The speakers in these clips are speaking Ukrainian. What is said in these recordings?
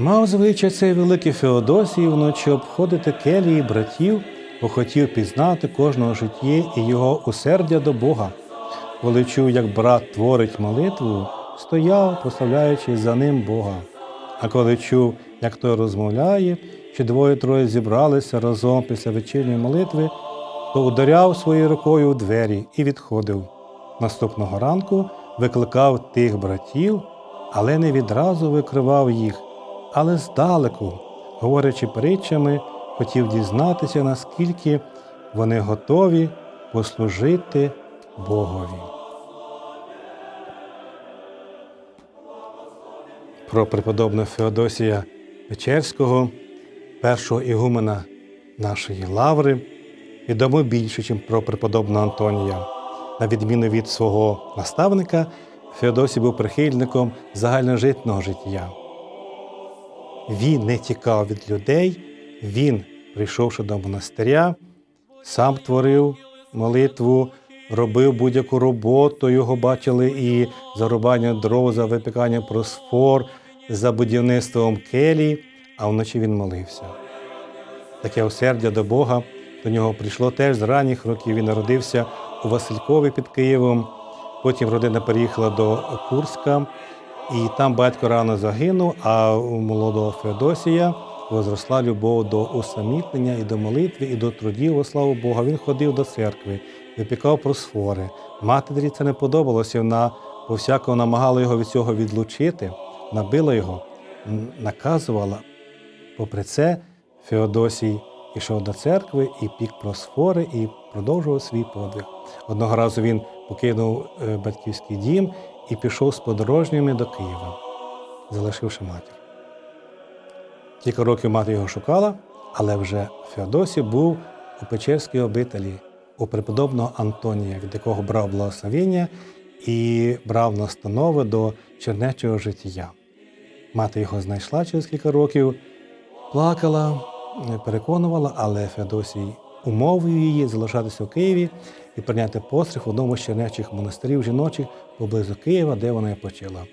Мав звичай цей великий Феодосій вночі обходити келії братів, бо хотів пізнати кожного життя і його усердя до Бога. Коли чув, як брат творить молитву, стояв, поставляючи за ним Бога. А коли чув, як той розмовляє, чи двоє-троє зібралися разом після вечірньої молитви, то ударяв своєю рукою у двері і відходив. Наступного ранку викликав тих братів, але не відразу викривав їх, але здалеку, говорячи притчами, хотів дізнатися, наскільки вони готові послужити Богові. Про преподобного Феодосія Печерського, першого ігумена нашої лаври, відомо більше, ніж про преподобного Антонія. На відміну від свого наставника, Феодосій був прихильником загальножитного життя. Він не тікав від людей, він, прийшовши до монастиря, сам творив молитву, робив будь-яку роботу. Його бачили і за рубання дров, за випікання просфор, за будівництвом келій, а вночі він молився. Таке усердя до Бога до нього прийшло теж з ранніх років. Він народився у Василькові під Києвом. Потім родина переїхала до Курська, і там батько рано загинув, а у молодого Феодосія возросла любов до усамітнення і до молитви, і до трудів, о славу Бога. Він ходив до церкви, випікав просфори. Матері це не подобалося, вона повсякого намагала його від цього відлучити, набила його, наказувала. Попри це, Феодосій ішов до церкви і пік просфори, і продовжував свій подвиг. Одного разу він покинув е, батьківський дім і пішов з подорожніми до Києва, залишивши матір. Кілька років мати його шукала, але вже Феодосій був у Печерській обителі у преподобного Антонія, від якого брав благословення і брав настанови до чернечого життя. Мати його знайшла через кілька років, плакала, переконувала, але Феодосій умовив її залишатися в Києві і прийняти постриг в одному з чернечих монастирів жіночих поблизу Києва, де вона і почила.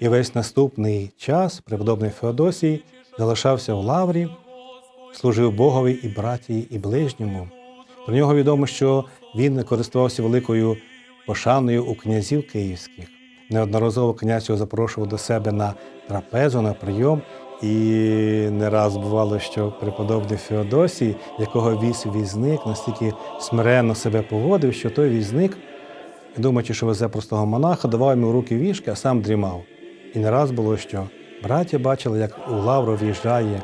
І весь наступний час преподобний Феодосій залишався в лаврі, служив Богові і братії, і ближньому. Про нього відомо, що він користувався великою пошаною у князів київських. Неодноразово князь його запрошував до себе на трапезу, на прийом, і не раз бувало, що преподобний Феодосій, якого віз візник, настільки смиренно себе поводив, що той візник, думаючи, що везе простого монаха, давав йому руки вішки, а сам дрімав. І не раз було, що браття бачили, як у лавру в'їжджає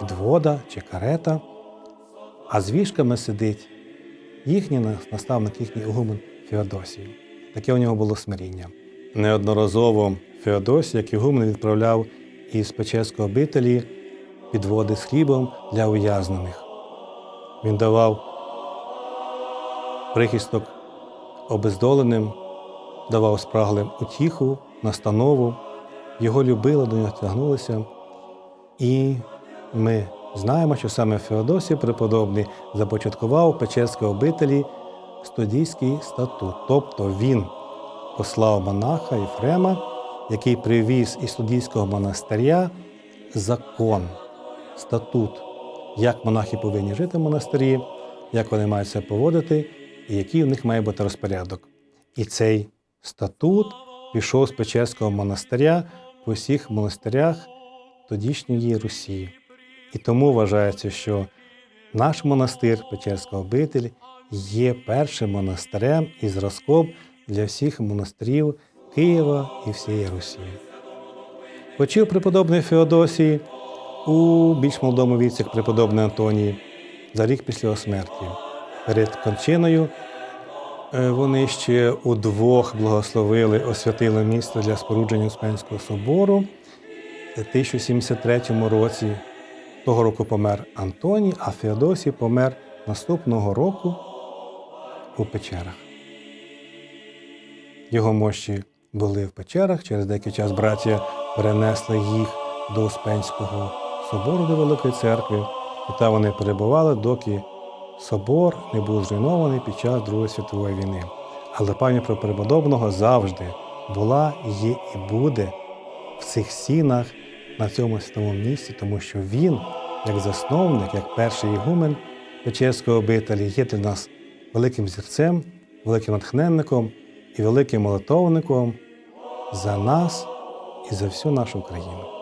підвода чи карета, а з вішками сидить їхній наставник, їхній угумен Феодосій. Таке у нього було смиріння. Неодноразово Феодосій, як ігумен, відправляв із Печерської обителі підводи з хлібом для ув'язнених. Він давав прихисток обездоленим, давав спраглим утіху, настанову, його любили, до нього тягнулися. І ми знаємо, що саме Феодосій преподобний започаткував у Печерській обителі студійський статут, тобто він послав монаха Єфрема, який привіз із студійського монастиря закон, статут, як монахи повинні жити в монастирі, як вони мають себе поводити, і який у них має бути розпорядок. І цей статут пішов з Печерського монастиря по всіх монастирях тодішньої Русі. І тому вважається, що наш монастир, Печерська обитель, є першим монастирем і зразком для всіх монастирів Києва і всієї Русі. Почив преподобний Феодосій у більш молодому віці, преподобний Антоній, за рік після його смерті. Перед кончиною е, вони ще удвох благословили, освятили місто для спорудження Успенського собору. У 1073 році того року помер Антоній, а Феодосій помер наступного року у печерах. Його мощі були в печерах. Через деякий час браття перенесли їх до Успенського собору до Великої церкви, і там вони перебували, доки собор не був зруйнований під час Другої світової війни. Але пам'ять про преподобного завжди була, є і буде в цих сінах на цьому святому місці, тому що він, як засновник, як перший ігумен Печерського обителі, є для нас великим зірцем, великим натхненником і великим молитовником за нас і за всю нашу країну.